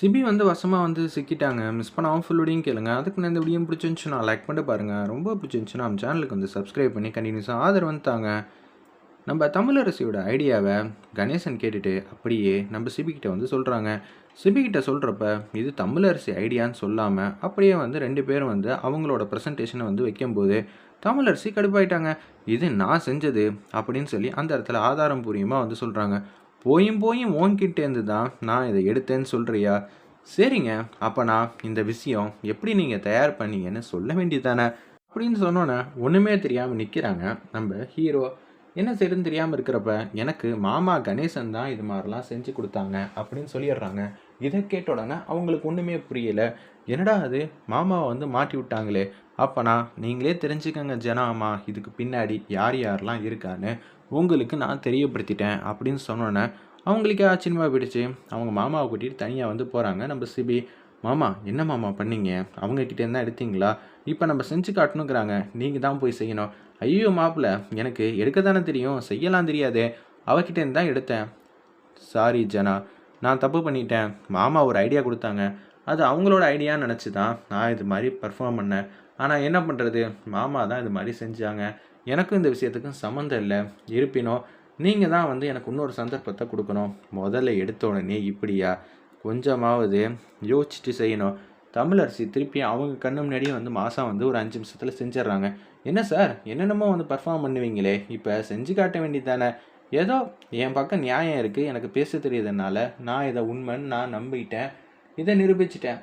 CP வந்து வசமாக வந்து சிக்கிட்டாங்க. மிஸ் பண்ணாமல் ஃபுல் வீடியும் கேளுங்க. அதுக்கு நான் இந்த வீடியோ பிடிச்சிருந்துச்சுன்னா லைக் பண்ணிட்டு பாருங்கள் ரொம்ப பிடிச்சிருந்துச்சுன்னா நம்ம சேனலுக்கு வந்து சப்ஸ்கிரைப் பண்ணி கண்டினியூஸாக ஆதரவு வந்து தாங்க. நம்ம தமிழரசியோட ஐடியாவை கணேசன் கேட்டுட்டு அப்படியே நம்ம சிபிக்கிட்ட வந்து சொல்கிறாங்க சிபிக்கிட்ட சொல்கிறப்ப இது தமிழரசி ஐடியான்னு சொல்லாமல் அப்படியே வந்து ரெண்டு பேரும் வந்து அவங்களோட ப்ரெசன்டேஷனை வந்து வைக்கும்போது தமிழரசி கடுப்பாயிட்டாங்க. இது நான் செஞ்சது அப்படின்னு சொல்லி அந்த இடத்துல ஆதாரம் பூரியமாக வந்து சொல்கிறாங்க போயும் போயும் உன்கிட்டேருந்து தான் நான் இதை எடுத்தேன்னு சொல்கிறியா சரிங்க அப்போ நான் இந்த விஷயம் எப்படி நீங்கள் தயார் பண்ணீங்கன்னு சொல்ல வேண்டியதானே அப்படின்னு சொன்னோன்னே ஒன்றுமே தெரியாமல் நிற்கிறாங்க நம்ம ஹீரோ. என்ன செய்யறதுன்னு தெரியாமல் இருக்கிறப்ப எனக்கு மாமா கணேசன் தான் இது மாதிரிலாம் செஞ்சு கொடுத்தாங்க அப்படின்னு சொல்லிடுறாங்க. இதை கேட்ட உடனே அவங்களுக்கு ஒன்றுமே புரியலை. என்னடா அது? மாமாவை வந்து மாட்டி விட்டாங்களே. அப்போனா நீங்களே தெரிஞ்சுக்கங்க ஜனாமா இதுக்கு பின்னாடி யார் யாரெல்லாம் இருக்கான்னு. உங்களுக்கு நான் தெரியப்படுத்திட்டேன் அப்படின்னு சொன்னோன்னே அவங்களுக்கே ஆச்சரியமாக போயிடுச்சு. அவங்க மாமாவை கூட்டிகிட்டு தனியாக வந்து போகிறாங்க நம்ம சிபி. மாமா என்ன மாமா பண்ணீங்க? அவங்க இருந்தால் எடுத்தீங்களா? இப்போ நம்ம செஞ்சு காட்டணுங்கிறாங்க. நீங்கள் தான் போய் செய்யணும். ஐயோ மாப்பிள்ள எனக்கு எடுக்க தானே தெரியும். செய்யலாம் தெரியாதே. அவகிட்டேருந்து தான் எடுத்தேன். சாரி ஜனா நான் தப்பு பண்ணிட்டேன். மாமா ஒரு ஐடியா கொடுத்தாங்க. அது அவங்களோட ஐடியான்னு நினச்சி தான் நான் இது மாதிரி பர்ஃபார்ம் பண்ணேன். ஆனால் என்ன பண்ணுறது மாமா தான் இது மாதிரி செஞ்சாங்க. எனக்கும் இந்த விஷயத்துக்கும் சம்மந்தம் இல்லை. இருப்பினும் நீங்கள் தான் வந்து எனக்கு இன்னொரு சந்தர்ப்பத்தை கொடுக்கணும். முதல்ல எடுத்த உடனே இப்படியா? கொஞ்சமாவது யோசிச்சுட்டு செய்யணும். தமிழரசி திருப்பி அவங்க கண்ணு முன்னாடியே வந்து மாதம் வந்து ஒரு அஞ்சு நிமிஷத்தில் செஞ்சிடுறாங்க. என்ன சார்? என்னென்னமோ வந்து பர்ஃபார்ம் பண்ணுவீங்களே. இப்போ செஞ்சு காட்ட வேண்டியது தானே ஏதோ என் பக்கம் நியாயம் இருக்குது எனக்கு பேச தெரியுதுனால நான் இதை உண்மைன்னு நான் நம்பிட்டேன். இதை நிரூபிச்சிட்டேன்.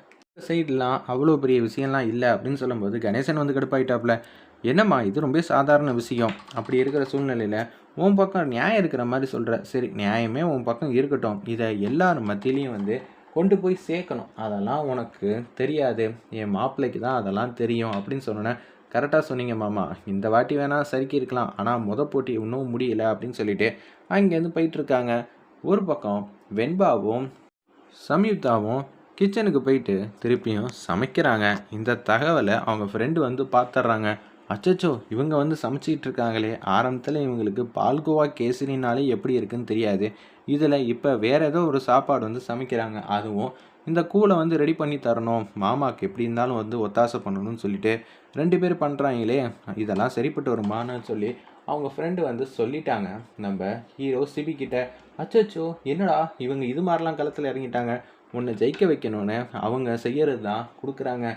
சைட்லாம் அவ்வளோ பெரிய விஷயம்லாம் இல்லை அப்படின்னு சொல்லும்போது கணேசன் வந்து கடுப்பாயிட்டாப்புல. என்னம்மா இது ரொம்ப சாதாரண விஷயம். அப்படி இருக்கிற சூழ்நிலையில் உன் பக்கம் நியாயம் இருக்கிற மாதிரி சொல்கிற சரி நியாயமே உன் பக்கம் இருக்கட்டும். இதை எல்லார் மத்தியிலையும் வந்து கொண்டு போய் சேர்க்கணும். அதெல்லாம் உனக்கு தெரியாது. என் மாப்பிள்ளைக்கு தான் அதெல்லாம் தெரியும் அப்படின்னு சொன்னேன் கரெக்டாக சொன்னீங்க மாமா. இந்த வாட்டி வேணால் சறுக்கி இருக்கலாம் ஆனால் முத போட்டி இன்னும் முடியலை அப்படின்னு சொல்லிட்டு அங்கேருந்து போயிட்டுருக்காங்க ஒரு பக்கம் வெண்பாவும் சம்யுக்தாவும் கிச்சனுக்கு போயிட்டு திருப்பியும் சமைக்கிறாங்க. இந்த தகவலை அவங்க ஃப்ரெண்டு வந்து பார்த்துட்றாங்க அச்சச்சோ இவங்க வந்து சமைச்சிக்கிட்டு இருக்காங்களே. ஆரம்பத்தில் இவங்களுக்கு பால்கோவா கேசரினாலே எப்படி இருக்குன்னு தெரியாது. இதில் இப்போ வேறு ஏதோ ஒரு சாப்பாடு வந்து சமைக்கிறாங்க. அதுவும் இந்த கூலை வந்து ரெடி பண்ணி தரணும். மாமாவுக்கு எப்படி இருந்தாலும் வந்து ஒத்தாசை பண்ணணும்னு சொல்லிட்டு ரெண்டு பேர் பண்ணுறாங்களே இதெல்லாம் சரிப்பட்டு வருமானு சொல்லி அவங்க ஃப்ரெண்டு வந்து சொல்லிட்டாங்க. நம்ம ஹீரோ சிபி கிட்ட அச்சச்சோ என்னடா இவங்க இது மாதிரிலாம் களத்தில் இறங்கிட்டாங்க. உன்னை ஜெயிக்க வைக்கணும்னு அவங்க செய்கிறது தான் கொடுக்குறாங்க.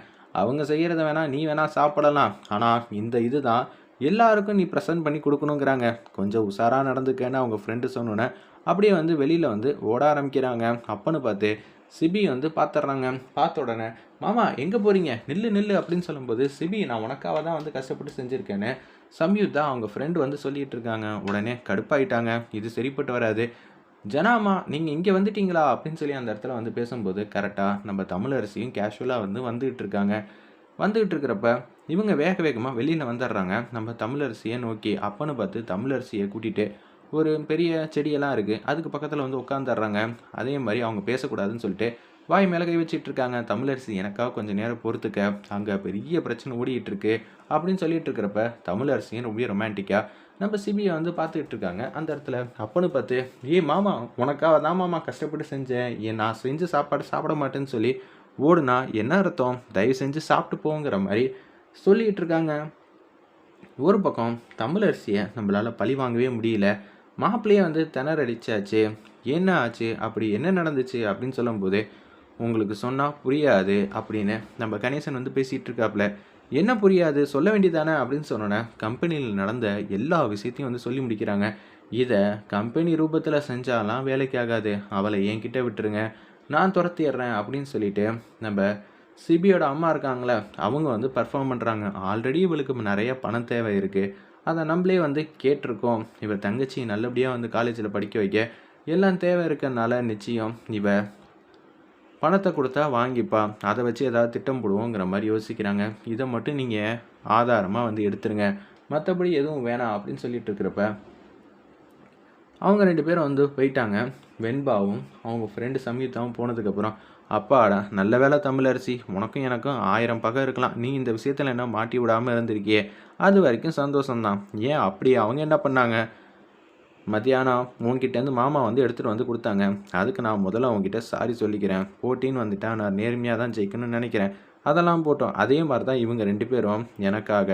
அவங்க செய்கிறத வேணால் நீ வேணால் சாப்பிடலாம். ஆனால் இந்த இது தான் எல்லாருக்கும் நீ ப்ரெசென்ட் பண்ணி கொடுக்கணுங்கிறாங்க. கொஞ்சம் உஷாராக நடந்துக்கன்னு அவங்க ஃப்ரெண்டு சொன்னோன்னே அப்படியே வந்து வெளியில் வந்து ஓட ஆரம்பிக்கிறாங்க. அப்பன்னு பார்த்து சிபி வந்து பார்த்துட்றாங்க பார்த்த உடனே மாமா எங்கே போகிறீங்க நில்லு நில்லு அப்படின்னு சொல்லும்போது சிபி நான் உனக்காக தான் வந்து கஷ்டப்பட்டு செஞ்சுருக்கேன்னு சம்யுத் தான் அவங்க ஃப்ரெண்டு வந்து சொல்லிகிட்டு இருக்காங்க. உடனே கடுப்பாயிட்டாங்க. இது சரிப்பட்டு வராது. ஜனாமா நீங்கள் இங்கே வந்துட்டீங்களா? அப்படின்னு சொல்லி அந்த இடத்துல வந்து பேசும்போது கரெக்டாக நம்ம தமிழரசியும் கேஷுவலாக வந்து வந்துகிட்டு இருக்காங்க. வந்துகிட்டு இருக்கிறப்ப இவங்க வேக வேகமாக வெளியில் வந்துடுறாங்க. நம்ம தமிழரசியை நோக்கி அப்பன்னு பார்த்து தமிழரசியை கூட்டிகிட்டு ஒரு பெரிய செடியெல்லாம் இருக்குது அதுக்கு பக்கத்தில் வந்து உட்காந்துடுறாங்க அதே மாதிரி அவங்க பேசக்கூடாதுன்னு சொல்லிட்டு வாய் மேலே கை வச்சுட்டு இருக்காங்க. தமிழரசி எனக்காக கொஞ்சம் நேரம் பொறுத்துக்க அங்கே பெரிய பிரச்சனை ஓடிட்டு இருக்கு. அப்படின்னு சொல்லிட்டு இருக்கிறப்ப தமிழரசியும் ரொம்ப ரொமான்டிக்காக நம்ம சிபியை வந்து பார்த்துக்கிட்டு இருக்காங்க. அந்த இடத்துல அப்பனு பார்த்து ஏ மாமா உனக்காக தான் மாமா கஷ்டப்பட்டு செஞ்சேன். ஏன் நான் செஞ்சு சாப்பாடு சாப்பிட மாட்டேன்னு சொல்லி ஓடுனா என்ன அர்த்தம்? தயவு செஞ்சு சாப்பிட்டு போங்கிற மாதிரி சொல்லிகிட்டு இருக்காங்க. ஒரு பக்கம் தமிழரசியை நம்மளால் பழி வாங்கவே முடியல. மாப்பிள்ளையே வந்து திணறடிச்சாச்சு. என்ன ஆச்சு? அப்படி என்ன நடந்துச்சு? அப்படின்னு சொல்லும்போது உங்களுக்கு சொன்னால் புரியாது அப்படின்னு நம்ம கணேசன் வந்து பேசிகிட்டு இருக்காப்புல. என்ன புரியாது? சொல்ல வேண்டியதானே அப்படின்னு சொன்னோன்னே கம்பெனியில் நடந்த எல்லா விஷயத்தையும் வந்து சொல்லி முடிக்கிறாங்க. இதை கம்பெனி ரூபத்தில் செஞ்சாலாம் வேலைக்கு ஆகாது. அவளை என்கிட்ட விட்டுருங்க. நான் துரத்திடுறேன் அப்படின்னு சொல்லிட்டு நம்ம சிபியோட அம்மா இருக்காங்களே அவங்க வந்து பர்ஃபார்ம் பண்ணுறாங்க ஆல்ரெடி இவளுக்கு நிறைய பணம் தேவை இருக்குது அதை நம்மளே வந்து கேட்டிருக்கோம். இவள் தங்கச்சி நல்லபடியாக வந்து காலேஜில் படிக்க வைக்க. எல்லாம் தேவை இருக்கிறதுனால நிச்சயம் இவள் பணத்தை கொடுத்தா வாங்கிப்பா. அதை வச்சு ஏதாவது திட்டம் போடுவோங்கிற மாதிரி யோசிக்கிறாங்க. இதை மட்டும் நீங்கள் ஆதாரமாக வந்து எடுத்துருங்க. மற்றபடி எதுவும் வேணாம் அப்படின்னு சொல்லிட்டு இருக்கிறப்ப அவங்க ரெண்டு பேரும் வந்து போயிட்டாங்க. வெண்பாவும் அவங்க ஃப்ரெண்டு சம்யுக்தாவும் போனதுக்கப்புறம் அப்பாடா நல்ல வேலை தமிழரசி. உனக்கும் எனக்கும் ஆயிரம் பகம் இருக்கலாம். நீ இந்த விஷயத்தில் என்ன மாட்டி விடாமல் இருந்திருக்கியே? அது வரைக்கும் சந்தோஷம்தான். ஏன் அப்படி? அவங்க என்ன பண்ணாங்க? மத்தியானம் உன்கிட்டேருந்து மாமா வந்து எடுத்துகிட்டு வந்து கொடுத்தாங்க. அதுக்கு நான் முதல்ல உங்ககிட்ட சாரி சொல்லிக்கிறேன். போட்டின்னு வந்துட்டா நான் நேர்மையாக தான் ஜெயிக்கணும்னு நினைக்கிறேன். அதெல்லாம் போட்டோம். அதே மாதிரி தான் இவங்க ரெண்டு பேரும் எனக்காக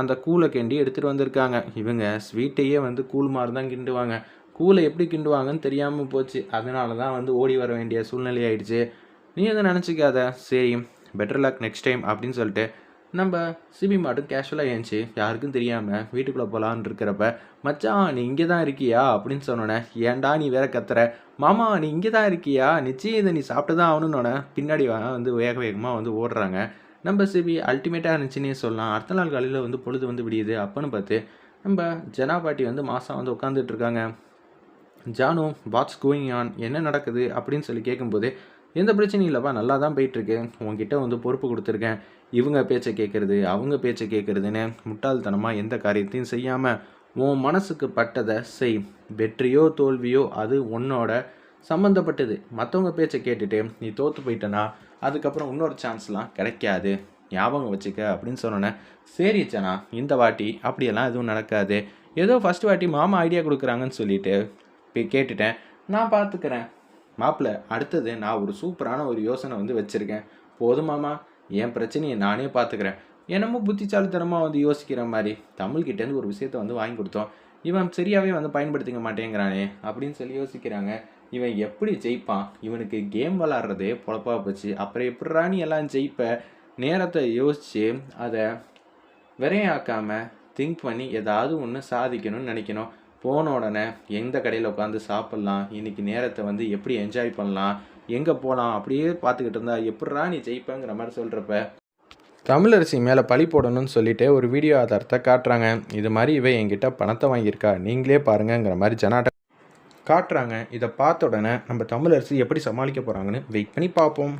அந்த கூலை கிண்டி எடுத்துகிட்டு வந்திருக்காங்க. இவங்க ஸ்வீட்டையே வந்து கூழ் மாதிரி தான் கிண்டுவாங்க. கூலை எப்படி கிண்டுவாங்கன்னு தெரியாமல் போச்சு. அதனால தான் வந்து ஓடி வர வேண்டிய சூழ்நிலை ஆயிடுச்சு. நீ எதுவும் நினச்சிக்காத. சரி பெட்டர் லக் நெக்ஸ்ட் டைம் அப்படின்னு சொல்லிட்டு நம்ம சிபி மாட்டும் கேஷுவலாக ஏஞ்சி யாருக்கும் தெரியாமல் வீட்டுக்குள்ளே போகலான்னு இருக்கிறப்ப மச்சான் நீ இங்கே தான் இருக்கியா? அப்படின்னு சொன்னோன்னே ஏன்டா நீ வேற கத்துற? மாமா நீ இங்கே தான் இருக்கியா? நிச்சயம் இதை நீ சாப்பிட்டு தான் ஆகணுன்னொன்னே பின்னாடி வா- வந்து வேக வேகமாக வந்து ஓடுறாங்க. நம்ம சிபி அல்டிமேட்டாக இருந்துச்சுன்னே சொல்லலாம். அடுத்த நாள் காலையில் வந்து பொழுது வந்து விடியுது. அப்போன்னு பார்த்து நம்ம ஜனா பாட்டி வந்து மாதம் வந்து உட்காந்துட்டு இருக்காங்க. ஜானு வாட்ஸ் கோயிங் ஆன் என்ன நடக்குது? அப்படின்னு சொல்லி கேட்கும்போது எந்த பிரச்சனையும் இல்லைப்பா நல்லா தான் போயிட்டுருக்கு. உங்ககிட்ட வந்து பொறுப்பு கொடுத்துருக்கேன். இவங்க பேச்சை கேட்குறது அவங்க பேச்சை கேட்குறதுன்னு முட்டாள்தனமாக எந்த காரியத்தையும் செய்யாமல் உன் மனசுக்கு பட்டதை செய். வெற்றியோ தோல்வியோ அது உன்னோட சம்மந்தப்பட்டது மற்றவங்க பேச்சை கேட்டுட்டு நீ தோற்று போயிட்டனா அதுக்கப்புறம் இன்னொரு சான்ஸ்லாம் கிடைக்காது. ஞாபகம் வச்சுக்க அப்படின்னு சொன்னோன்னே சரி இந்த வாட்டி அப்படியெல்லாம் எதுவும் நடக்காது. ஏதோ ஃபஸ்ட் வாட்டி மாமா ஐடியா கொடுக்குறாங்கன்னு சொல்லிட்டு போய் கேட்டுட்டேன். நான் பார்த்துக்கிறேன் மாப்பிள்ள அடுத்தது நான் ஒரு சூப்பரான ஒரு யோசனை வந்து வச்சுருக்கேன். போதுமாமா என் பிரச்சனையை நானே பார்த்துக்கிறேன் என்னமோ புத்திசாலித்தனமாக வந்து யோசிக்கிற மாதிரி தமிழ்கிட்டேருந்து ஒரு விஷயத்த வந்து வாங்கி கொடுத்தோம். இவன் சரியாகவே வந்து பயன்படுத்திக்க மாட்டேங்கிறானே அப்படின்னு சொல்லி யோசிக்கிறாங்க. இவன் எப்படி ஜெயிப்பான்? இவனுக்கு கேம் விளாட்றதே பொழப்பா போச்சு. அப்புறம் எப்படிரா நீ எல்லாம் ஜெயிப்ப? நேரத்தை யோசித்து அதை விரையாக்காமல் திங்க் பண்ணி ஏதாவது ஒன்று சாதிக்கணும்னு நினைக்கணும். போன உடனே எந்த கடையில் உட்காந்து சாப்பிட்லாம்? இன்றைக்கி நேரத்தை வந்து எப்படி என்ஜாய் பண்ணலாம்? எங்கே போகலாம் அப்படியே பார்த்துக்கிட்டு இருந்தா எப்படிரா நீ ஜெயிப்பேங்கிற மாதிரி சொல்கிறப்ப தமிழரசி மேலே பழி போடணும்னு சொல்லிட்டு ஒரு வீடியோ ஆதாரத்தை காட்டுறாங்க. இது மாதிரி இவன் என்கிட்ட பணத்தை வாங்கியிருக்கா? நீங்களே பாருங்கங்கிற மாதிரி ஜனாட்ட காட்டுறாங்க. இதை பார்த்த உடனே நம்ம தமிழரசி எப்படி சமாளிக்க போகிறாங்கன்னு வெயிட் பண்ணி பார்ப்போம்.